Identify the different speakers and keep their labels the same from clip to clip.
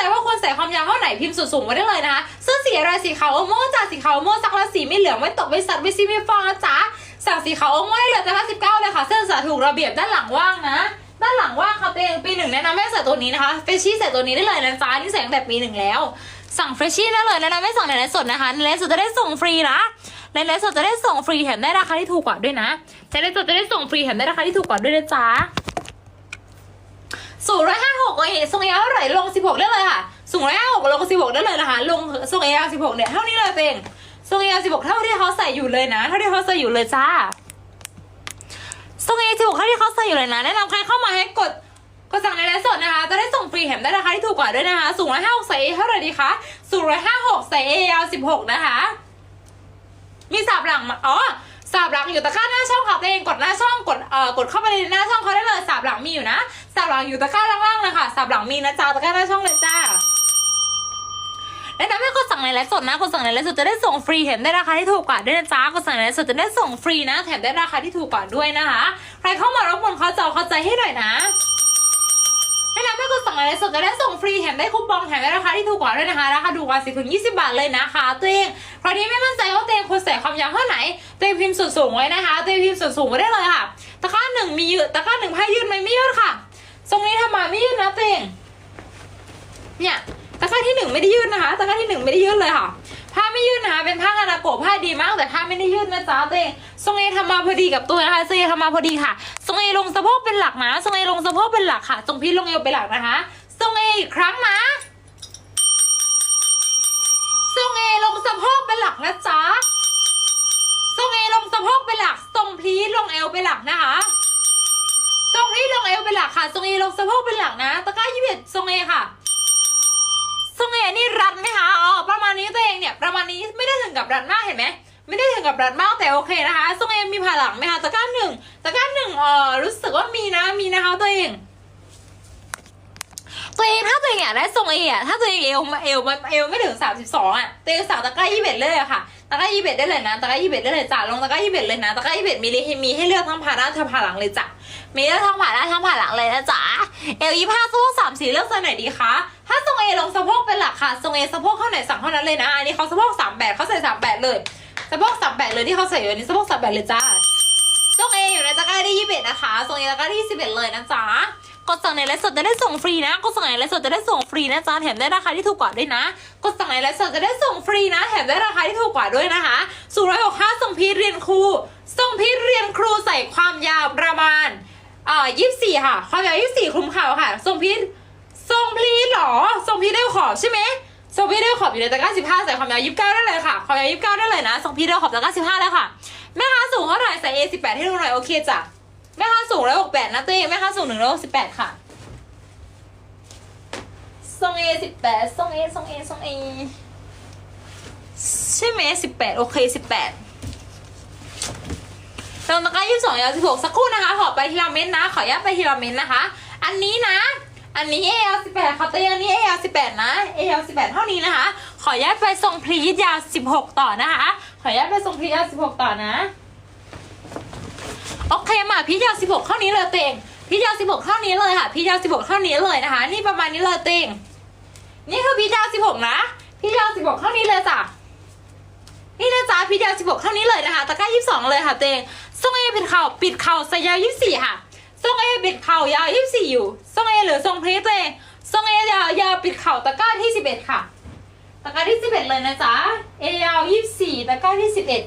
Speaker 1: ใจว่าควรใส่ความยาวเท่าไหนพิมพ์สุดสูงไว้ได้เลยนะคะเสื้อสีอะไรสีขาวโอโม่จาสีขาวโอโม่สักละสีไม่เหลืองไม่ตกไม่สัดไม่ซีไม่ฟองนะจ๊ะสั่งสีขาวโอโม่ได้เลยแต่ละสิบเก้าเลยค่ะเสื้อสาถูกระเบียบด้านหลังว่างนะด้านหลังว่างค่ะตัวเองปีหนึ่งแนะนำให้ใส่ตัวนี้นะคะเฟชชี่ใส่ตัวนี้ได้เลยนะจ๊ะนี่ใส่ตั้งแต่ปีหนึ่งแล้ว สั่งเฟรชชี่ได้เลยนะนะไม่สั่งในไลฟ์สดนะคะในไลฟ์สดจะได้ส่งฟรีนะในไลฟ์สดจะได้ส่งฟรีแถมได้ราคาที่ถูกกว่าด้วยนะในไลฟ์สดจะได้ส่งฟรีแถมได้ราคาที่ถูกกว่าด้วยนะจ๊ะ สูงร้อยห้าหกเลยทรงยาวเท่าไหร่ลงสิบหกได้เลยค่ะสูงร้อยห้าหกลงสิบหกได้เลยนะคะลงทรงยาวสิบหกเนี่ยเท่านี้เลยเองทรงยาวสิบหกเท่าที่เขาใส่อยู่เลยนะเท่าที่เขาใส่อยู่เลยจ้าทรงยาวสิบหกเท่าที่เขาใส่อยู่เลยนะแนะนำใครเข้ามาให้กดก็สั่งในไลฟ์สดนะคะ จะได้ส่งฟรีแถมได้ราคาที่ถูกกว่าด้วยนะคะสูงร้อยห้าหกใส่เอเท่าไหร่ดีคะสูงร้อยห้าหกใส่เอยาวสิบหกนะคะ มีสาบหลังมาอ๋อ สาบหลังอยู่ตะกร้าหน้าช่องค่ะตัวเองกดหน้าช่องกดเอ่อกดเข้าไปในหน้าช่องเขาได้เลยสาบหลังมีอยู่นะสาบหลังอยู่ตะกร้าล่างๆเลยค่ะสาบหลังมีนะจ้าตะกร้าหน้าช่องเลยจ้าแนะนำให้กดสั่งในไลฟ์สดนะกดสั่งในไลฟ์สดจะได้ส่งฟรีแถมได้ราคาที่ถูกกว่าด้วยนะจ๊ะกดสั่งในไลฟ์สดจะได้ส่งฟรีนะแถมได้ราคาที่ถูกกว่าด้วยนะคะ ใครเข้ามารบกวนเขาจอเข้าใจให้หน่อยนะ แนะนำให้กดสั่งอะไรสดจะได้ส่งฟรีแถมได้คูปองแถมได้ราคาที่ถูกกว่าด้วยนะคะราคาถูกกว่าสิถึง20บาทเลยนะคะตัวเองครที่ไม่มั่นใจว่าตัวเองควรใส่ความยาวเท่าไหนตัวเองพิมพ์ส่วนสูงไว้นะคะตัวเองพิมพ์ส่วนสูงไว้ได้เลยค่ะตะกร้าหนึ่งมียืดตะกร้าหนึ่งผ้ายืดไหมไม่ยืดค่ะทรงนี้ทำมาไม่ยืดนะตัวเองเนี่ยตะกร้าที่หนึ่งไม่ได้ยืดนะคะตะกร้าที่หนึ่งไม่ได้ยืดเลยค่ะ ผ้าไม่ยืดนะคะเป็นผ้าฮานาโกะผ้าดีมากแต่ผ้าไม่ได้ยืดนะจ๊ะตัวเองทรงเอทำมาพอดีกับตัวนะคะทรงเอทำมาพอดีค่ะทรงเอลงสะโพกเป็นหลักนะทรงเอลงสะโพกเป็นหลักค่ะทรงพีลงเอวเป็นหลักนะคะทรงเออีกครั้งนะทรงเอลงสะโพกเป็นหลักนะจ๊ะทรงเอลงสะโพกเป็นหลักทรงพีลงเอวเป็นหลักนะคะทรงพีลงเอวเป็นหลักค่ะทรงเอลงสะโพกเป็นหลักนะตะกร้ายี่สิบเอ็ดทรงเอค่ะทรงเอนี่รัดไหมคะอ๋อประมาณนี้ นี้ไม่ได้ถึงกับรัดมากเห็นไหมไม่ได้ถึงกับรัดมากแต่โอเคนะคะทรงเอมีผ่าหลังไหมคะตะกร้าหนึ่งตะกร้าหนึ่งเออรู้สึกว่ามีนะมีนะคะตัวเองตัวเองถ้าตัวเองอยากได้ทรงเออะถ้าตัวเองเอวเอวมันเอวไม่ถึงสามสิบสองอะตัวเองสั่งตะกร้ายี่สิบเอ็ดเลยอะค่ะตะกร้ายี่สิบเอ็ดได้เลยนะตะกร้ายี่สิบเอ็ดได้เลยจ้ะลงตะกร้ายี่สิบเอ็ดเลยนะตะกร้ายี่สิบเอ็ดมีมีให้เลือกทั้งผ่าหน้าทั้งผ่าหลังเลยจ้ะมีเลือกทั้งผ่าหน้าทั้งผ่าหลังเลยนะจ๊ะเอลยี่ห้าสะโพกสามสี่เลือกตัวไหนดีคะ ถ้าทรงเอลงสะโพกเป็นหลักค่ะทรงเอสะโพกเท่าไหนสั่งเท่านั้นเลยนะอันนี้เขาสะโพกสามแปดเขาใส่สามแปดเลยสะโพกสามแปดเลยที่เขาใส่อยู่อันนี้สะโพกสามแปดเลยจ้าทรงเออยู่ในตะกร้าที่ยี่สิบเอ็ดนะคะทรงเอตะกร้าที่สิบเอ็ดเลยนะจ๊ะกดสั่งในไลฟ์สดจะได้ส่งฟรีนะกดสั่งในไลฟ์สดจะได้ส่งฟรีนะจ๊ะแถมได้ราคาที่ถูกกว่าด้วยนะกดสั่งในไลฟ์สดจะได้ส่งฟรีนะแถมได้ราคาที่ถูกกว่าด้วยนะคะสูงร้อยหกห้าทรงพีเรียนครูทรงพีเรียนครูใส่ความยาวประมาณอ่ายี่สิบสี่ค่ะ ความยาวยี่สิบสี่คลุมเข่าค่ะทรงพี รงพีชเหรอทรงพีชได้ขอบใช่ไหมทรงพีชได้ขอบอยู่ในตะกร้าสิบห้าใส่ความยาวยี่สิบเก้าได้เลยค่ะความยาวยี่สิบเก้าได้เลยนะทรงพีชได้ขอบตะกร้าสิบห้าแล้วค่ะแม่ค้าสูงเท่าไหร่ใส่ A สิบแปดให้ดูหน่อยโอเคจ้ะแม่ค้าสูงร้อยหกแปดนะตัวเองแม่ค้าสูงหนึ่งร้อยหกสิบแปดค่ะทรงเอสิบแปดทรงเอทรงเอทรงเอใช่ไหมสิบแปดโอเคสิบแปดตรงตะกร้ายี่สิบสองยาวสิบหกสักครู่นะคะขอไปทีละเม็ดนะ ขออนุญาตไปทีละเม็ดนะคะ อันนี้นะ อันนี้ AL สิบแปดค่ะตัวเองอันนี้ AL สิบแปดนะ AL สิบแปดเท่านี้นะคะ ขออนุญาตไปทรงพรีดยาวสิบหกต่อนะคะ ขออนุญาตไปทรงพรีดยาวสิบหกต่อนะ โอเคมาพี่ยาวสิบหกเท่านี้เลยเตงพี่ยาวสิบหกเท่านี้เลยค่ะ พี่ยาวสิบหกเท่านี้เลยนะคะ นี่ประมาณนี้เลยเตงนี่คือพี่ยาวสิบหกนะ พี่ยาวสิบหกเท่านี้เลยจ้ะนี่นะจ๊ะพี่ยาวสิบหกเท่านี้เลยนะคะ ตะกร้ายี่สิบสองเลยค่ะเตงทรงเอปิดเข่าปิดเข่าใส่ยาวยี่สิบสี่ค่ะทรงเอปิดเข่ายาวยี่สิบสี่อยู่ รงเอหรือทรงพรีเตงทรงเอยาวยาวปิดเข่าตะกร้าที่สิบเอ็ดค่ะ ตะกร้าที่สิบเอ็ดเลยนะจ๊ะเอยาวยี่สิบสี่ตะกร้าที่สิบเอ็ด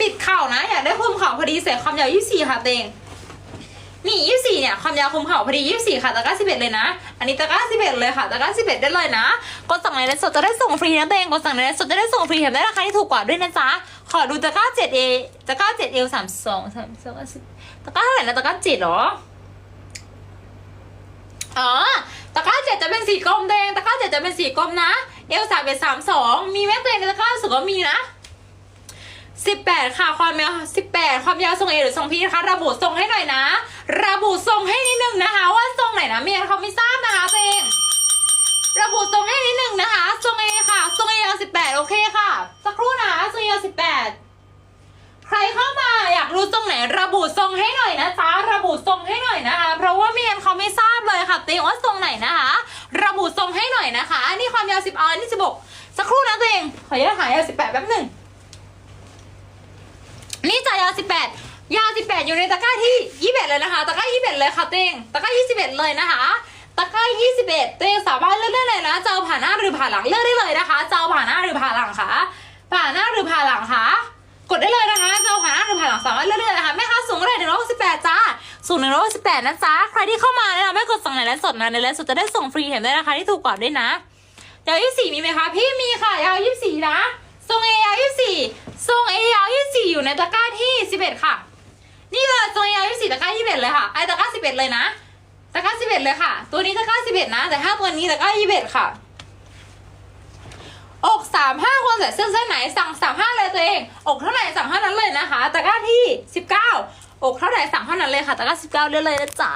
Speaker 1: ปิดเข่านะอยากได้คุมเข่าพอดีใส่ความยาวยี่สี่ค่ะเตงนี่ยี่สี่เนี่ยความยาวคุมเข่าพอดียี่สี่ค่ะตะกร้าสิบเอ็ดเลยนะ อันนี้ตะกร้าสิบเอ็ดเลยค่ะตะกร้าสิบเอ็ดได้เลยนะกดสั่งในไลฟ์สดจะได้ส่งฟรีนะเตงกดสั่งในไลฟ์สดจะได้ส่งฟรีแถมได้ราคาที่ถูกกว่าด้วยนะจ๊ะขอดูตะกร้าเจ็ดเอตะกร้าเจ็ดเอลสามสองสามสองสิบตะกร้าเท่าไหร่นะตะกร้าเจ็ดหรอ อ๋อตะกร้าเจ็ดจะเป็นสีกลมแดงตะกร้าเจ็ดจะเป็นสีกลมนะเอลสามเป็นสามสองมีแม่เตงในตะกร้าสึกว่ามีนะสิบแปดค่ะความยาวสิบแปดความยาวทรงเอหรือทรงพีนะคะระบุทรงให้หน่อยนะ ระบุทรงให้นิดนึงนะคะ ว่าทรงไหนนะเมียนเขาไม่ทราบนะคะตัวเองระบุทรงให้นิดนึงนะคะทรงเอค่ะทรงเอเอาสิบแปดโอเคค่ะสักครู่นะคะทรงเอเอาสิบแปดใครเข้ามาอยากรู้ทรงไหน ระบุทรงให้หน่อยนะจ๊ะระบุทรงให้หน่อยนะคะ เพราะว่าเมียนเขาไม่ทราบ ลยค่ะเตงว่าทรงไหนนะคะ ระบุทรงให้หน่อยยาวสิบเอาอันนี้สิบหกสักครู่นะตัวเองขออนุญาตหายาวสิบแปดแป๊บหนึ่งนี่จ่ายยาวสิบแปดยาวสิบแปดอยู่ในตะกร้าที่ยี่สิบเอ็ดเลยนะคะ ตะกร้ายี่สิบเอ็ดเลยค่ะตัวเองตะกร้ายี่สิบเอ็ดเลยนะคะตะกร้ายี่สิบเอ็ดตัวเองสามารถเลือกได้เลยนะจะเอาผ่านหน้าหรือผ่านหลังเลือกได้เลยนะคะจะเอาผ่านหน้าหรือผ่านหลังคะผ่านหน้าหรือผ่านหลังคะกดได้เลยนะคะจะเอาผ่านหน้าหรือผ่านหลังสามารถเลือกได้เลยนะคะแม่ค้าสูงเท่าไหร่หนึ่งร้อยสิบแปดจ้า สูงหนึ่งร้อยสิบแปดนะจ๊ะ ใครที่เข้ามาเนี่ยไม่กดสั่งในไลฟ์สดนะในไลฟ์สดจะได้ส่งฟรีเห็นได้นะคะที่ถูกกว่าด้วยนะยาวยี่สี่มีไหมคะ พี่มีค่ะยาวยี่สี่นะทรงเอยาวยี่สี่ทรงเอยาวยี่สี่อยู่ในตะกร้าที่สิบเอ็ดค่ะ นี่เลยทรงเอยาวยี่สี่ตะกร้ายี่สิบเอ็ดเลยค่ะไอตะกร้าสิบเอ็ดเลยนะตะกร้าสิบเอ็ดเลยค่ะ ตัวนี้ตะกร้าสิบเอ็ดนะ แต่ถ้าตัวนี้ตะกร้ายี่สิบเอ็ดค่ะอกสามห้าคนใส่เสื้อเส้นไหนสั่งสามห้าเลยตัวเอง อกเท่าไหร่สั่งเท่านั้นเลยนะคะตะกร้าที่สิบเก้า กเท่าไหร่สั่งเท่านั้นเลยค่ะตะกร้าสิบเก้าเลยเลยนะจ๊ะ